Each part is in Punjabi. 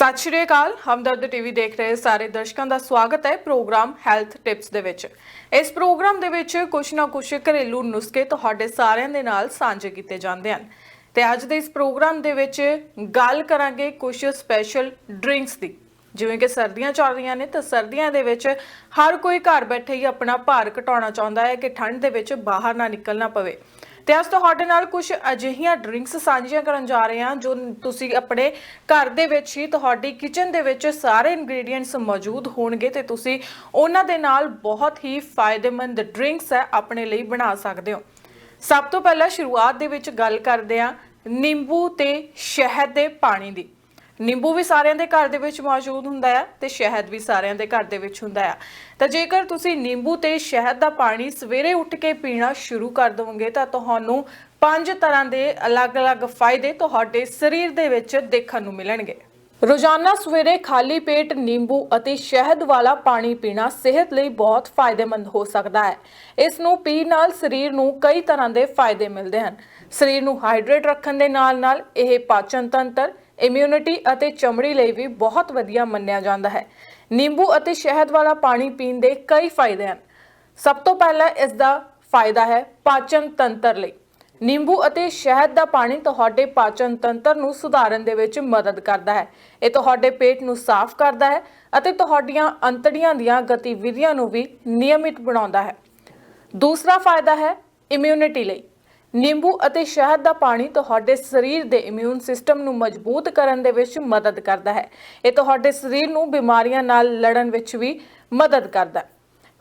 ਸਤਿ ਸ਼੍ਰੀ ਅਕਾਲ, ਹਮਦਰਦ ਟੀਵੀ ਦੇਖ ਰਹੇ ਸਾਰੇ ਦਰਸ਼ਕਾਂ ਦਾ ਸਵਾਗਤ ਹੈ ਪ੍ਰੋਗਰਾਮ ਹੈਲਥ ਟਿਪਸ ਦੇ ਵਿੱਚ। ਇਸ ਪ੍ਰੋਗਰਾਮ ਦੇ ਵਿੱਚ ਕੁਝ ਨਾ ਕੁਝ ਘਰੇਲੂ ਨੁਸਖੇ ਤੁਹਾਡੇ ਸਾਰਿਆਂ ਦੇ ਨਾਲ ਸਾਂਝੇ ਕੀਤੇ ਜਾਂਦੇ ਹਨ। ਤੇ ਅੱਜ ਦੇ ਇਸ ਪ੍ਰੋਗਰਾਮ ਦੇ ਵਿੱਚ ਗੱਲ ਕਰਾਂਗੇ ਕੁਝ ਸਪੈਸ਼ਲ ਡਰਿੰਕਸ ਦੀ। ਜਿਵੇਂ ਕਿ ਸਰਦੀਆਂ ਚੱਲ ਰਹੀਆਂ ਨੇ, ਤਾਂ ਸਰਦੀਆਂ ਦੇ ਵਿੱਚ ਹਰ ਕੋਈ ਘਰ ਬੈਠੇ ਹੀ ਆਪਣਾ ਭਾਰ ਘਟਾਉਣਾ ਚਾਹੁੰਦਾ ਹੈ ਕਿ ਠੰਡ ਦੇ ਵਿੱਚ ਬਾਹਰ ਨਾ ਨਿਕਲਣਾ ਪਵੇ। ਤੇ ਅੱਜ ਤੁਹਾਡੇ ਨਾਲ ਕੁਝ ਅਜਿਹੀਆਂ ਡਰਿੰਕਸ ਸਾਂਝੀਆਂ ਕਰਨ ਜਾ ਰਹੇ ਹਾਂ, ਜੋ ਤੁਸੀਂ ਆਪਣੇ ਘਰ ਦੇ ਵਿੱਚ ਹੀ ਤੁਹਾਡੀ ਕਿਚਨ ਦੇ ਵਿੱਚ ਸਾਰੇ ਇੰਗਰੀਡੀਐਂਟਸ ਮੌਜੂਦ ਹੋਣਗੇ ਤੇ ਤੁਸੀਂ ਉਹਨਾਂ ਦੇ ਨਾਲ ਬਹੁਤ ਹੀ ਫਾਇਦੇਮੰਦ ਡਰਿੰਕਸ ਹੈ, ਆਪਣੇ ਲਈ ਬਣਾ ਸਕਦੇ ਹੋ। ਸਭ ਤੋਂ ਪਹਿਲਾਂ ਸ਼ੁਰੂਆਤ ਦੇ ਵਿੱਚ ਗੱਲ ਕਰਦੇ ਹਾਂ ਨਿੰਬੂ ਤੇ ਸ਼ਹਿਦ ਦੇ ਪਾਣੀ ਦੀ। ਨਿੰਬੂ ਵੀ ਸਾਰਿਆਂ ਦੇ ਘਰ ਦੇ ਵਿੱਚ ਮੌਜੂਦ ਹੁੰਦਾ ਹੈ ਤੇ ਸ਼ਹਿਦ ਵੀ ਸਾਰਿਆਂ ਦੇ ਘਰ ਦੇ ਵਿੱਚ ਹੁੰਦਾ ਹੈ। ਤਾਂ ਜੇਕਰ ਤੁਸੀਂ ਨਿੰਬੂ ਤੇ ਸ਼ਹਿਦ ਦਾ ਪਾਣੀ ਸਵੇਰੇ ਉੱਠ ਕੇ ਪੀਣਾ ਸ਼ੁਰੂ ਕਰ ਦਵੋਗੇ ਤਾਂ ਤੁਹਾਨੂੰ ਪੰਜ ਤਰ੍ਹਾਂ ਦੇ ਅਲੱਗ-ਅਲੱਗ ਫਾਇਦੇ ਤੁਹਾਡੇ ਸਰੀਰ ਦੇ ਵਿੱਚ ਦੇਖਣ ਨੂੰ ਮਿਲਣਗੇ। ਰੋਜ਼ਾਨਾ ਸਵੇਰੇ ਖਾਲੀ ਪੇਟ ਨਿੰਬੂ ਅਤੇ ਸ਼ਹਿਦ ਵਾਲਾ ਪਾਣੀ ਪੀਣਾ ਸਿਹਤ ਲਈ ਬਹੁਤ ਫਾਇਦੇਮੰਦ ਹੋ ਸਕਦਾ ਹੈ। ਇਸ ਨੂੰ ਪੀਣ ਨਾਲ ਸਰੀਰ ਨੂੰ ਕਈ ਤਰ੍ਹਾਂ ਦੇ ਫਾਇਦੇ ਮਿਲਦੇ ਹਨ। ਸਰੀਰ ਨੂੰ ਹਾਈਡਰੇਟ ਰੱਖਣ ਦੇ ਨਾਲ-ਨਾਲ ਇਹ ਪਾਚਨ ਤੰਤਰ ਇਮਿਊਨਿਟੀ ਅਤੇ ਚਮੜੀ ਲਈ ਵੀ ਬਹੁਤ ਵਧੀਆ ਮੰਨਿਆ ਜਾਂਦਾ ਹੈ। ਨਿੰਬੂ ਅਤੇ ਸ਼ਹਿਦ ਵਾਲਾ ਪਾਣੀ ਪੀਣ ਦੇ ਕਈ ਫਾਇਦੇ ਹਨ। ਸਭ ਤੋਂ ਪਹਿਲਾਂ ਇਸ ਦਾ ਫਾਇਦਾ ਹੈ ਪਾਚਨ ਤੰਤਰ ਲਈ। ਨਿੰਬੂ ਅਤੇ ਸ਼ਹਿਦ ਦਾ ਪਾਣੀ ਤੁਹਾਡੇ ਪਾਚਨ ਤੰਤਰ ਨੂੰ ਸੁਧਾਰਨ ਦੇ ਵਿੱਚ ਮਦਦ ਕਰਦਾ ਹੈ। ਇਹ ਤੁਹਾਡੇ ਪੇਟ ਨੂੰ ਸਾਫ਼ ਕਰਦਾ ਹੈ ਅਤੇ ਤੁਹਾਡੀਆਂ ਅੰਤੜੀਆਂ ਦੀਆਂ ਗਤੀਵਿਧੀਆਂ ਨੂੰ ਵੀ ਨਿਯਮਿਤ ਬਣਾਉਂਦਾ ਹੈ। ਦੂਸਰਾ ਫਾਇਦਾ ਹੈ ਇਮਿਊਨਿਟੀ ਲਈ। ਨਿੰਬੂ ਅਤੇ ਸ਼ਹਿਦ ਦਾ ਪਾਣੀ ਤੁਹਾਡੇ ਸਰੀਰ ਦੇ ਇਮਿਊਨ ਸਿਸਟਮ ਨੂੰ ਮਜ਼ਬੂਤ ਕਰਨ ਦੇ ਵਿੱਚ ਮਦਦ ਕਰਦਾ ਹੈ। ਇਹ ਤੁਹਾਡੇ ਸਰੀਰ ਨੂੰ ਬਿਮਾਰੀਆਂ ਨਾਲ ਲੜਨ ਵਿੱਚ ਵੀ ਮਦਦ ਕਰਦਾ ਹੈ।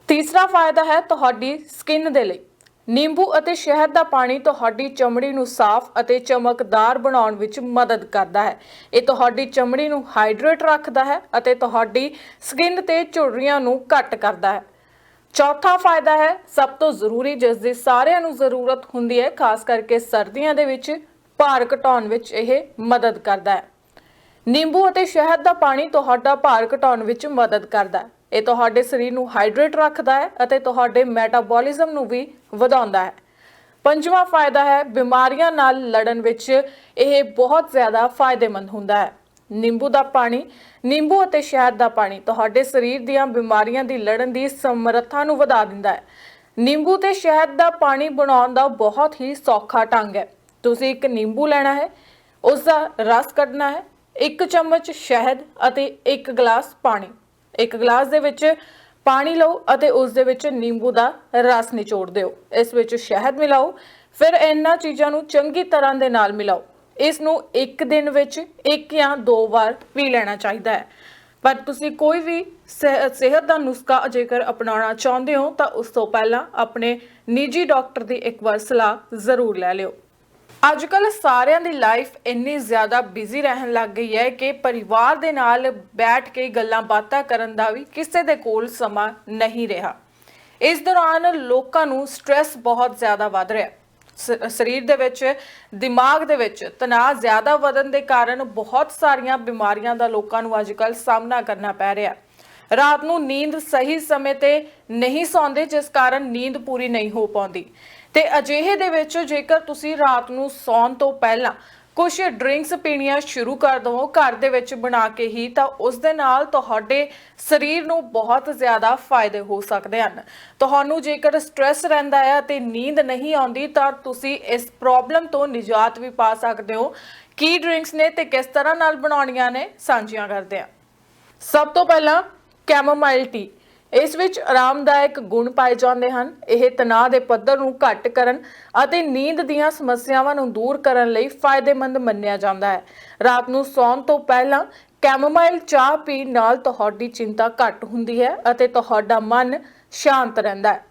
ਤੀਸਰਾ ਫਾਇਦਾ ਹੈ ਤੁਹਾਡੀ ਸਕਿਨ ਦੇ ਲਈ। ਨਿੰਬੂ ਅਤੇ ਸ਼ਹਿਦ ਦਾ ਪਾਣੀ ਤੁਹਾਡੀ ਚਮੜੀ ਨੂੰ ਸਾਫ਼ ਅਤੇ ਚਮਕਦਾਰ ਬਣਾਉਣ ਵਿੱਚ ਮਦਦ ਕਰਦਾ ਹੈ। ਇਹ ਤੁਹਾਡੀ ਚਮੜੀ ਨੂੰ ਹਾਈਡਰੇਟ ਰੱਖਦਾ ਹੈ ਅਤੇ ਤੁਹਾਡੀ ਸਕਿਨ ਤੇ ਝੁਰੜੀਆਂ ਨੂੰ ਘੱਟ ਕਰਦਾ ਹੈ। ਚੌਥਾ ਫਾਇਦਾ ਹੈ, ਸਭ ਤੋਂ ਜ਼ਰੂਰੀ ਜਿਸ ਦੀ ਸਾਰਿਆਂ ਨੂੰ ਜ਼ਰੂਰਤ ਹੁੰਦੀ ਹੈ, ਖਾਸ ਕਰਕੇ ਸਰਦੀਆਂ ਦੇ ਵਿੱਚ ਭਾਰ ਘਟਾਉਣ ਵਿੱਚ ਇਹ ਮਦਦ ਕਰਦਾ ਹੈ। ਨਿੰਬੂ ਅਤੇ ਸ਼ਹਿਦ ਦਾ ਪਾਣੀ ਤੁਹਾਡਾ ਭਾਰ ਘਟਾਉਣ ਵਿੱਚ ਮਦਦ ਕਰਦਾ ਹੈ। ਇਹ ਤੁਹਾਡੇ ਸਰੀਰ ਨੂੰ ਹਾਈਡਰੇਟ ਰੱਖਦਾ ਹੈ ਅਤੇ ਤੁਹਾਡੇ ਮੈਟਾਬੋਲਿਜ਼ਮ ਨੂੰ ਵੀ ਵਧਾਉਂਦਾ ਹੈ। ਪੰਜਵਾਂ ਫਾਇਦਾ ਹੈ, ਬਿਮਾਰੀਆਂ ਨਾਲ ਲੜਨ ਵਿੱਚ ਇਹ ਬਹੁਤ ਜ਼ਿਆਦਾ ਫਾਇਦੇਮੰਦ ਹੁੰਦਾ ਹੈ। ਨਿੰਬੂ ਦਾ ਪਾਣੀ, ਨਿੰਬੂ ਅਤੇ ਸ਼ਹਿਦ ਦਾ ਪਾਣੀ ਤੁਹਾਡੇ ਸਰੀਰ ਦੀਆਂ ਬਿਮਾਰੀਆਂ ਦੀ ਲੜਨ ਦੀ ਸਮਰੱਥਾ ਨੂੰ ਵਧਾ ਦਿੰਦਾ ਹੈ। ਨਿੰਬੂ ਤੇ ਸ਼ਹਿਦ ਦਾ ਪਾਣੀ ਬਣਾਉਣ ਦਾ ਬਹੁਤ ਹੀ ਸੌਖਾ ਢੰਗ ਹੈ। ਤੁਸੀਂ ਇੱਕ ਨਿੰਬੂ ਲੈਣਾ ਹੈ, ਉਸ ਦਾ ਰਸ ਕੱਢਣਾ ਹੈ, ਇੱਕ ਚਮਚ ਸ਼ਹਿਦ ਅਤੇ ਇੱਕ ਗਲਾਸ ਪਾਣੀ। ਇੱਕ ਗਲਾਸ ਦੇ ਵਿੱਚ ਪਾਣੀ ਲਓ ਅਤੇ ਉਸ ਦੇ ਵਿੱਚ ਨਿੰਬੂ ਦਾ ਰਸ ਨਿਚੋੜ ਦਿਓ। ਇਸ ਵਿੱਚ ਸ਼ਹਿਦ ਮਿਲਾਓ, ਫਿਰ ਇਹਨਾਂ ਚੀਜ਼ਾਂ ਨੂੰ ਚੰਗੀ ਤਰ੍ਹਾਂ ਦੇ ਨਾਲ ਮਿਲਾਓ। ਇਸ ਨੂੰ ਇੱਕ ਦਿਨ ਵਿੱਚ ਇੱਕ ਜਾਂ ਦੋ ਵਾਰ ਪੀ ਲੈਣਾ ਚਾਹੀਦਾ ਹੈ। ਪਰ ਤੁਸੀਂ ਕੋਈ ਵੀ ਸਿਹ- ਸਿਹਤ ਦਾ ਨੁਸਖਾ ਜੇਕਰ ਅਪਣਾਉਣਾ ਚਾਹੁੰਦੇ ਹੋ, ਤਾਂ ਉਸ ਤੋਂ ਪਹਿਲਾਂ ਆਪਣੇ ਨਿੱਜੀ ਡਾਕਟਰ ਦੀ ਇੱਕ ਵਾਰ ਸਲਾਹ ਜ਼ਰੂਰ ਲੈ ਲਿਓ। ਅੱਜ ਕੱਲ ਸਾਰਿਆਂ ਦੀ ਲਾਈਫ ਇੰਨੀ ਜ਼ਿਆਦਾ ਬਿਜ਼ੀ ਰਹਿਣ ਲੱਗ ਗਈ ਹੈ ਕਿ ਪਰਿਵਾਰ ਦੇ ਨਾਲ ਬੈਠ ਕੇ ਗੱਲਾਂ ਬਾਤਾਂ ਕਰਨ ਦਾ ਵੀ ਕਿਸੇ ਦੇ ਕੋਲ ਸਮਾਂ ਨਹੀਂ ਰਿਹਾ। ਇਸ ਦੌਰਾਨ ਲੋਕਾਂ ਨੂੰ ਸਟ੍ਰੈਸ ਬਹੁਤ ਜ਼ਿਆਦਾ ਵੱਧ ਰਿਹਾ। ਸਰੀਰ ਦੇ ਵਿੱਚ, ਦਿਮਾਗ ਦੇ ਵਿੱਚ ਤਣਾਅ ਜ਼ਿਆਦਾ ਵਧਣ ਦੇ ਕਾਰਨ ਬਹੁਤ ਸਾਰੀਆਂ ਬਿਮਾਰੀਆਂ ਦਾ ਲੋਕਾਂ ਨੂੰ ਅੱਜ ਕੱਲ ਸਾਹਮਣਾ ਕਰਨਾ ਪੈ ਰਿਹਾ। ਰਾਤ ਨੂੰ ਨੀਂਦ ਸਹੀ ਸਮੇਂ ਤੇ ਨਹੀਂ ਸੌਂਦੇ, ਜਿਸ ਕਾਰਨ ਨੀਂਦ ਪੂਰੀ ਨਹੀਂ ਹੋ ਪਾਉਂਦੀ। ਤੇ ਅਜਿਹੇ ਦੇ ਵਿੱਚ ਜੇਕਰ ਤੁਸੀਂ ਰਾਤ ਨੂੰ ਸੌਣ ਤੋਂ ਪਹਿਲਾਂ ਕੁਝ ਡਰਿੰਕਸ ਪੀਣੀਆਂ ਸ਼ੁਰੂ ਕਰ ਦਵੋ ਘਰ ਦੇ ਵਿੱਚ ਬਣਾ ਕੇ ਹੀ, ਤਾਂ ਉਸ ਦੇ ਨਾਲ ਤੁਹਾਡੇ ਸਰੀਰ ਨੂੰ ਬਹੁਤ ਜ਼ਿਆਦਾ ਫਾਇਦੇ ਹੋ ਸਕਦੇ ਹਨ। ਤੁਹਾਨੂੰ ਜੇਕਰ ਸਟ੍ਰੈਸ ਰਹਿੰਦਾ ਹੈ ਤੇ ਨੀਂਦ ਨਹੀਂ ਆਉਂਦੀ, ਤਾਂ ਤੁਸੀਂ ਇਸ ਪ੍ਰੋਬਲਮ ਤੋਂ ਨਿਜਾਤ ਵੀ ਪਾ ਸਕਦੇ ਹੋ। ਕੀ ਡਰਿੰਕਸ ਨੇ ਤੇ ਕਿਸ ਤਰ੍ਹਾਂ ਨਾਲ ਬਣਾਉਣੀਆਂ ਨੇ, ਸਾਂਝੀਆਂ ਕਰਦੇ ਹਾਂ। ਸਭ ਤੋਂ ਪਹਿਲਾਂ ਕੈਮੋਮਾਈਲ ਟੀ ਇਸ ਵਿੱਚ ਆਰਾਮਦਾਇਕ ਗੁਣ ਪਾਏ ਜਾਂਦੇ ਹਨ। ਇਹ ਤਣਾਅ ਦੇ ਪੱਧਰ ਨੂੰ ਘੱਟ ਕਰਨ ਅਤੇ ਨੀਂਦ ਦੀਆਂ ਸਮੱਸਿਆਵਾਂ ਨੂੰ ਦੂਰ ਕਰਨ ਲਈ ਫਾਇਦੇਮੰਦ ਮੰਨਿਆ ਜਾਂਦਾ ਹੈ। ਰਾਤ ਨੂੰ ਸੌਣ ਤੋਂ ਪਹਿਲਾਂ ਕੈਮੋਮਾਈਲ ਚਾਹ ਪੀਣ ਨਾਲ ਤੁਹਾਡੀ ਚਿੰਤਾ ਘੱਟ ਹੁੰਦੀ ਹੈ ਅਤੇ ਤੁਹਾਡਾ ਮਨ ਸ਼ਾਂਤ ਰਹਿੰਦਾ ਹੈ।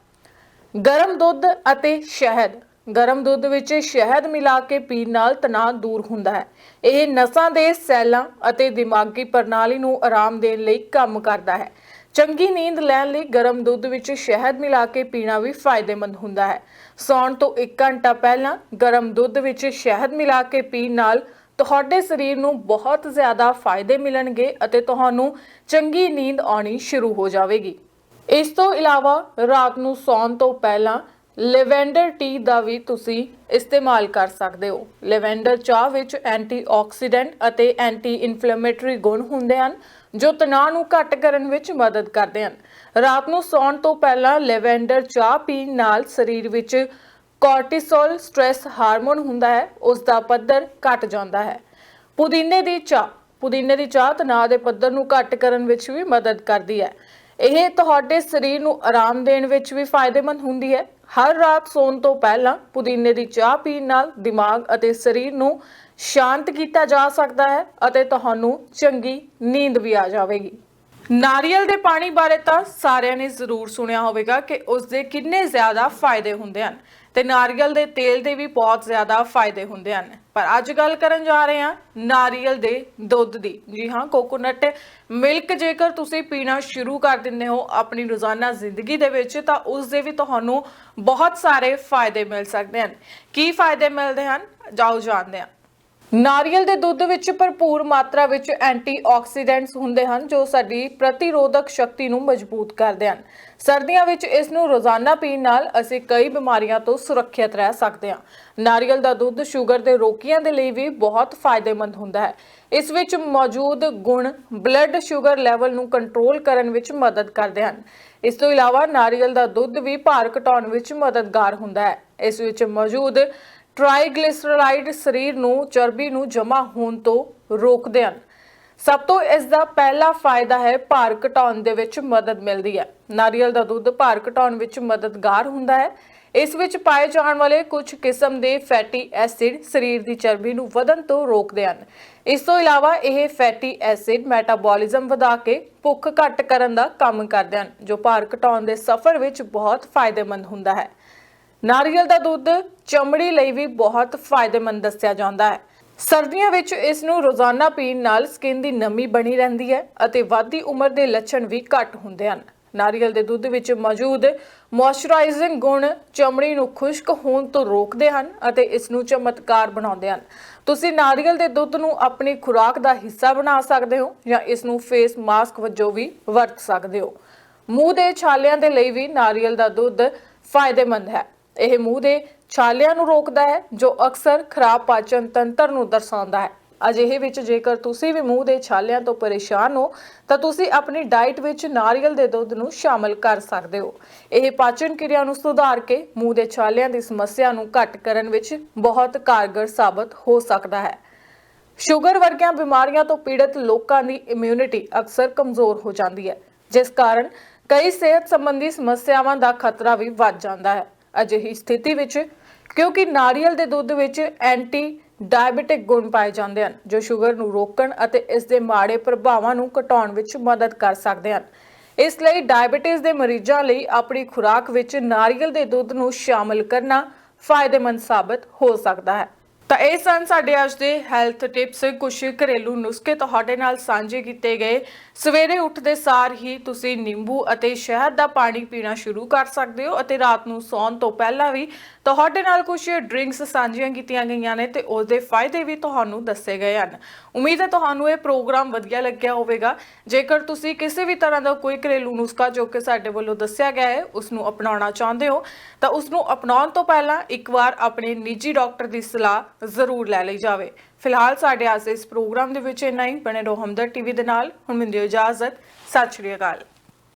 ਗਰਮ ਦੁੱਧ ਅਤੇ ਸ਼ਹਿਦ। ਗਰਮ ਦੁੱਧ ਵਿੱਚ ਸ਼ਹਿਦ ਮਿਲਾ ਕੇ ਪੀਣ ਨਾਲ ਤਣਾਅ ਦੂਰ ਹੁੰਦਾ ਹੈ। ਇਹ ਨਸਾਂ ਦੇ ਸੈੱਲਾਂ ਅਤੇ ਦਿਮਾਗੀ ਪ੍ਰਣਾਲੀ ਨੂੰ ਆਰਾਮ ਦੇਣ ਲਈ ਕੰਮ ਕਰਦਾ ਹੈ। ਚੰਗੀ ਨੀਂਦ ਲੈਣ ਲਈ ਗਰਮ ਦੁੱਧ ਵਿੱਚ ਸ਼ਹਿਦ ਮਿਲਾ ਕੇ ਪੀਣਾ ਵੀ ਫਾਇਦੇਮੰਦ ਹੁੰਦਾ ਹੈ। ਸੌਣ ਤੋਂ 1 ਘੰਟਾ ਪਹਿਲਾਂ ਗਰਮ ਦੁੱਧ ਵਿੱਚ ਸ਼ਹਿਦ ਮਿਲਾ ਕੇ ਪੀਣ ਨਾਲ ਤੁਹਾਡੇ ਸਰੀਰ ਨੂੰ ਬਹੁਤ ਜ਼ਿਆਦਾ ਫਾਇਦੇ ਮਿਲਣਗੇ ਅਤੇ ਤੁਹਾਨੂੰ ਚੰਗੀ ਨੀਂਦ ਆਉਣੀ ਸ਼ੁਰੂ ਹੋ ਜਾਵੇਗੀ। ਇਸ ਤੋਂ ਇਲਾਵਾ ਰਾਤ ਨੂੰ ਸੌਣ ਤੋਂ ਪਹਿਲਾਂ ਲੈਵੈਂਡਰ ਟੀ ਦਾ ਵੀ ਤੁਸੀਂ ਇਸਤੇਮਾਲ ਕਰ ਸਕਦੇ ਹੋ। ਲੈਵੈਂਡਰ ਚਾਹ ਵਿੱਚ ਐਂਟੀਆਕਸੀਡੈਂਟ ਅਤੇ ਐਂਟੀ ਇਨਫਲੇਮੇਟਰੀ ਗੁਣ ਹੁੰਦੇ ਹਨ, ਜੋ ਤਣਾਅ ਨੂੰ ਘੱਟ ਕਰਨ ਵਿੱਚ ਮਦਦ ਕਰਦੇ ਹਨ। ਰਾਤ ਨੂੰ ਸੌਣ ਤੋਂ ਪਹਿਲਾਂ ਲੈਵੈਂਡਰ ਚਾਹ ਪੀਣ ਨਾਲ ਸਰੀਰ ਵਿੱਚ ਕੋਰਟੀਸੋਲ ਸਟ੍ਰੈਸ ਹਾਰਮੋਨ ਹੁੰਦਾ ਹੈ, ਉਸ ਦਾ ਪੱਧਰ ਘਟ ਜਾਂਦਾ ਹੈ। ਪੁਦੀਨੇ ਦੀ ਚਾਹ, ਪੁਦੀਨੇ ਦੀ ਚਾਹ ਤਣਾਅ ਦੇ ਪੱਧਰ ਨੂੰ ਘੱਟ ਕਰਨ ਵਿੱਚ ਵੀ ਮਦਦ ਕਰਦੀ ਹੈ। ਇਹ ਤੁਹਾਡੇ ਸਰੀਰ ਨੂੰ ਆਰਾਮ ਦੇਣ ਵਿੱਚ ਵੀ ਫਾਇਦੇਮੰਦ ਹੁੰਦੀ ਹੈ। ਹਰ ਰਾਤ ਸੌਣ ਤੋਂ ਪਹਿਲਾਂ ਪੁਦੀਨੇ ਦੀ ਚਾਹ ਪੀਣ ਨਾਲ ਦਿਮਾਗ ਅਤੇ ਸਰੀਰ ਨੂੰ ਸ਼ਾਂਤ ਕੀਤਾ ਜਾ ਸਕਦਾ ਹੈ ਅਤੇ ਤੁਹਾਨੂੰ ਚੰਗੀ ਨੀਂਦ ਵੀ ਆ ਜਾਵੇਗੀ। ਨਾਰੀਅਲ ਦੇ ਪਾਣੀ ਬਾਰੇ ਤਾਂ ਸਾਰਿਆਂ ਨੇ ਜ਼ਰੂਰ ਸੁਣਿਆ ਹੋਵੇਗਾ ਕਿ ਉਸ ਦੇ ਕਿੰਨੇ ਜ਼ਿਆਦਾ ਫਾਇਦੇ ਹੁੰਦੇ ਹਨ। ਤੇ ਨਾਰੀਅਲ ਦੇ ਤੇਲ ਦੇ ਵੀ ਬਹੁਤ ਜ਼ਿਆਦਾ ਫਾਇਦੇ ਹੁੰਦੇ ਹਨ। ਪਰ ਅੱਜ ਗੱਲ ਕਰਨ ਜਾ ਰਹੇ ਹਾਂ ਨਾਰੀਅਲ ਦੇ ਦੁੱਧ ਦੀ। ਜੀ ਹਾਂ ਕੋਕੋਨਟ ਮਿਲਕ ਜੇਕਰ ਤੁਸੀਂ ਪੀਣਾ ਸ਼ੁਰੂ ਕਰ ਦਿੰਦੇ ਹੋ ਆਪਣੀ ਰੋਜ਼ਾਨਾ ਜ਼ਿੰਦਗੀ ਦੇ ਵਿੱਚ, ਤਾਂ ਉਸ ਦੇ ਵੀ ਤੁਹਾਨੂੰ ਬਹੁਤ ਸਾਰੇ ਫਾਇਦੇ ਮਿਲ ਸਕਦੇ ਹਨ। ਕੀ ਫਾਇਦੇ ਮਿਲਦੇ ਹਨ? ਜਾਓ ਜਾਣਦੇ ਹਾਂ। ਨਾਰੀਅਲ ਦੇ ਦੁੱਧ ਵਿੱਚ ਭਰਪੂਰ ਮਾਤਰਾ ਵਿੱਚ ਐਂਟੀਆਕਸੀਡੈਂਟਸ ਹੁੰਦੇ ਹਨ, ਜੋ ਸਾਡੀ ਪ੍ਰਤੀਰੋਧਕ ਸ਼ਕਤੀ ਨੂੰ ਮਜ਼ਬੂਤ ਕਰਦੇ ਹਨ। ਸਰਦੀਆਂ ਵਿੱਚ ਇਸ ਨੂੰ ਰੋਜ਼ਾਨਾ ਪੀਣ ਨਾਲ ਅਸੀਂ ਕਈ ਬਿਮਾਰੀਆਂ ਤੋਂ ਸੁਰੱਖਿਅਤ ਰਹਿ ਸਕਦੇ ਹਾਂ। ਨਾਰੀਅਲ ਦਾ ਦੁੱਧ ਸ਼ੂਗਰ ਦੇ ਰੋਗੀਆਂ ਦੇ ਲਈ ਵੀ ਬਹੁਤ ਫਾਇਦੇਮੰਦ ਹੁੰਦਾ ਹੈ। ਇਸ ਵਿੱਚ ਮੌਜੂਦ ਗੁਣ ਬਲੱਡ ਸ਼ੂਗਰ ਲੈਵਲ ਨੂੰ ਕੰਟਰੋਲ ਕਰਨ ਵਿੱਚ ਮਦਦ ਕਰਦੇ ਹਨ। ਇਸ ਤੋਂ ਇਲਾਵਾ ਨਾਰੀਅਲ ਦਾ ਦੁੱਧ ਵੀ ਭਾਰ ਘਟਾਉਣ ਵਿੱਚ ਮਦਦਗਾਰ ਹੁੰਦਾ ਹੈ। ਇਸ ਵਿੱਚ ਮੌਜੂਦ ਟ੍ਰਾਈਗਲਿਸਰਾਈਡ ਸਰੀਰ ਨੂੰ ਚਰਬੀ ਨੂੰ ਜਮ੍ਹਾਂ ਹੋਣ ਤੋਂ ਰੋਕਦੇ ਹਨ। ਸਭ ਤੋਂ ਇਸ ਦਾ ਪਹਿਲਾ ਫਾਇਦਾ ਹੈ ਭਾਰ ਘਟਾਉਣ ਦੇ ਵਿੱਚ ਮਦਦ ਮਿਲਦੀ ਹੈ। ਨਾਰੀਅਲ ਦਾ ਦੁੱਧ ਭਾਰ ਘਟਾਉਣ ਵਿੱਚ ਮਦਦਗਾਰ ਹੁੰਦਾ ਹੈ। ਇਸ ਵਿੱਚ ਪਾਏ ਜਾਣ ਵਾਲੇ ਕੁਝ ਕਿਸਮ ਦੇ ਫੈਟੀ ਐਸਿਡ ਸਰੀਰ ਦੀ ਚਰਬੀ ਨੂੰ ਵਧਣ ਤੋਂ ਰੋਕਦੇ ਹਨ। ਇਸ ਤੋਂ ਇਲਾਵਾ ਇਹ ਫੈਟੀ ਐਸਿਡ ਮੈਟਾਬੋਲਿਜ਼ਮ ਵਧਾ ਕੇ ਭੁੱਖ ਘੱਟ ਕਰਨ ਦਾ ਕੰਮ ਕਰਦੇ ਹਨ, ਜੋ ਭਾਰ ਘਟਾਉਣ ਦੇ ਸਫ਼ਰ ਵਿੱਚ ਬਹੁਤ ਫਾਇਦੇਮੰਦ ਹੁੰਦਾ ਹੈ। ਨਾਰੀਅਲ ਦਾ ਦੁੱਧ ਚਮੜੀ ਲਈ ਵੀ ਬਹੁਤ ਫਾਇਦੇਮੰਦ ਦੱਸਿਆ ਜਾਂਦਾ ਹੈ। ਸਰਦੀਆਂ ਵਿੱਚ ਇਸ ਨੂੰ ਰੋਜ਼ਾਨਾ ਪੀਣ ਨਾਲ ਸਕਿਨ ਦੀ ਨਮੀ ਬਣੀ ਰਹਿੰਦੀ ਹੈ ਅਤੇ ਵਾਧੀ ਉਮਰ ਦੇ ਲੱਛਣ ਵੀ ਘੱਟ ਹੁੰਦੇ ਹਨ। ਨਾਰੀਅਲ ਦੇ ਦੁੱਧ ਵਿੱਚ ਮੌਜੂਦ ਮੋਇਸਚਰਾਈਜ਼ਿੰਗ ਗੁਣ ਚਮੜੀ ਨੂੰ ਖੁਸ਼ਕ ਹੋਣ ਤੋਂ ਰੋਕਦੇ ਹਨ ਅਤੇ ਇਸ ਨੂੰ ਚਮਤਕਾਰ ਬਣਾਉਂਦੇ ਹਨ। ਤੁਸੀਂ ਨਾਰੀਅਲ ਦੇ ਦੁੱਧ ਨੂੰ ਆਪਣੀ ਖੁਰਾਕ ਦਾ ਹਿੱਸਾ ਬਣਾ ਸਕਦੇ ਹੋ ਜਾਂ ਇਸ ਨੂੰ ਫੇਸ ਮਾਸਕ ਵਜੋਂ ਵੀ ਵਰਤ ਸਕਦੇ ਹੋ। ਮੂੰਹ ਦੇ ਛਾਲਿਆਂ ਦੇ ਲਈ ਵੀ ਨਾਰੀਅਲ ਦਾ ਦੁੱਧ ਫਾਇਦੇਮੰਦ ਹੈ। ਇਹ ਮੂੰਹ ਦੇ ਛਾਲਿਆਂ ਨੂੰ ਰੋਕਦਾ ਹੈ, ਜੋ ਅਕਸਰ ਖਰਾਬ ਪਾਚਨ ਤੰਤਰ ਨੂੰ ਦਰਸਾਉਂਦਾ ਹੈ। ਅਜਿਹੇ ਵਿੱਚ ਜੇਕਰ ਤੁਸੀਂ ਵੀ ਮੂੰਹ ਦੇ ਛਾਲਿਆਂ ਤੋਂ ਪਰੇਸ਼ਾਨ ਹੋ, ਤਾਂ ਤੁਸੀਂ ਆਪਣੀ ਡਾਈਟ ਵਿੱਚ ਨਾਰੀਅਲ ਦੇ ਦੁੱਧ ਨੂੰ ਸ਼ਾਮਲ ਕਰ ਸਕਦੇ ਹੋ। ਇਹ ਪਾਚਨ ਕਿਰਿਆ ਨੂੰ ਸੁਧਾਰ ਕੇ ਮੂੰਹ ਦੇ ਛਾਲਿਆਂ ਦੀ ਸਮੱਸਿਆ ਨੂੰ ਘੱਟ ਕਰਨ ਵਿੱਚ ਬਹੁਤ ਕਾਰਗਰ ਸਾਬਤ ਹੋ ਸਕਦਾ ਹੈ। ਸ਼ੂਗਰ ਵਰਗੀਆਂ ਬਿਮਾਰੀਆਂ ਤੋਂ ਪੀੜਤ ਲੋਕਾਂ ਦੀ ਇਮਿਊਨਿਟੀ ਅਕਸਰ ਕਮਜ਼ੋਰ ਹੋ ਜਾਂਦੀ ਹੈ, ਜਿਸ ਕਾਰਨ ਕਈ ਸਿਹਤ ਸੰਬੰਧੀ ਸਮੱਸਿਆਵਾਂ ਦਾ ਖਤਰਾ ਵੀ ਵੱਧ ਜਾਂਦਾ ਹੈ। ਅਜਿਹੀ ਸਥਿਤੀ ਵਿੱਚ ਕਿਉਂਕਿ ਨਾਰੀਅਲ ਦੇ ਦੁੱਧ ਵਿੱਚ ਐਂਟੀ ਡਾਇਬੀਟਿਕ ਗੁਣ ਪਾਏ ਜਾਂਦੇ ਹਨ, ਜੋ ਸ਼ੂਗਰ ਨੂੰ ਰੋਕਣ ਅਤੇ ਇਸ ਦੇ ਮਾੜੇ ਪ੍ਰਭਾਵਾਂ ਨੂੰ ਘਟਾਉਣ ਵਿੱਚ ਮਦਦ ਕਰ ਸਕਦੇ ਹਨ। ਇਸ ਲਈ ਡਾਇਬੀਟਿਸ ਦੇ ਮਰੀਜ਼ਾਂ ਲਈ ਆਪਣੀ ਖੁਰਾਕ ਵਿੱਚ ਨਾਰੀਅਲ ਦੇ ਦੁੱਧ ਨੂੰ ਸ਼ਾਮਲ ਕਰਨਾ ਫਾਇਦੇਮੰਦ ਸਾਬਤ ਹੋ ਸਕਦਾ ਹੈ। ਤਾਂ ਇਹ ਸਨ ਸਾਡੇ ਅੱਜ ਦੇ ਹੈਲਥ ਟਿਪਸ ਕੁਝ ਘਰੇਲੂ ਨੁਸਖੇ ਤੁਹਾਡੇ ਨਾਲ ਸਾਂਝੇ ਕੀਤੇ ਗਏ। ਸਵੇਰੇ ਉੱਠਦੇ ਸਾਰ ਹੀ ਤੁਸੀਂ ਨਿੰਬੂ ਅਤੇ ਸ਼ਹਿਦ ਦਾ ਪਾਣੀ ਪੀਣਾ ਸ਼ੁਰੂ ਕਰ ਸਕਦੇ ਹੋ ਅਤੇ ਰਾਤ ਨੂੰ ਸੌਣ ਤੋਂ ਪਹਿਲਾਂ ਵੀ ਤੁਹਾਡੇ ਨਾਲ ਕੁਝ ਡਰਿੰਕਸ ਸਾਂਝੀਆਂ ਕੀਤੀਆਂ ਗਈਆਂ ਨੇ ਤੇ ਉਸ ਦੇ ਫਾਇਦੇ ਵੀ ਤੁਹਾਨੂੰ ਦੱਸੇ ਗਏ ਹਨ। ਉਮੀਦ ਹੈ ਤੁਹਾਨੂੰ ਇਹ ਪ੍ਰੋਗਰਾਮ ਵਧੀਆ ਲੱਗਿਆ ਹੋਵੇਗਾ। ਜੇਕਰ ਤੁਸੀਂ ਕਿਸੇ ਵੀ ਤਰ੍ਹਾਂ ਦਾ ਕੋਈ ਘਰੇਲੂ ਨੁਸਖਾ ਜੋ ਕਿ ਸਾਡੇ ਵੱਲੋਂ ਦੱਸਿਆ ਗਿਆ ਹੈ, ਉਸ ਨੂੰ ਅਪਣਾਉਣਾ ਚਾਹੁੰਦੇ ਹੋ, ਤਾਂ ਉਸ ਨੂੰ ਅਪਣਾਉਣ ਤੋਂ ਪਹਿਲਾਂ ਇੱਕ ਵਾਰ ਆਪਣੇ ਨਿੱਜੀ ਡਾਕਟਰ ਦੀ ਸਲਾਹ ਜ਼ਰੂਰ ਲੈ ਲਈ ਜਾਵੇ। ਫਿਲਹਾਲ ਸਾਡੇ ਅੱਜ ਦੇ ਇਸ ਪ੍ਰੋਗਰਾਮ ਦੇ ਵਿੱਚ ਇੰਨਾ ਹੀ। ਬਣੇ ਰਹੋ ਹਮਦਰ ਟੀਵੀ ਦੇ ਨਾਲ। ਹੁਣ ਮਿਲਦੇ ਹੋ ਇਜਾਜ਼ਤ। ਸਤਿ ਸ਼੍ਰੀ ਅਕਾਲ।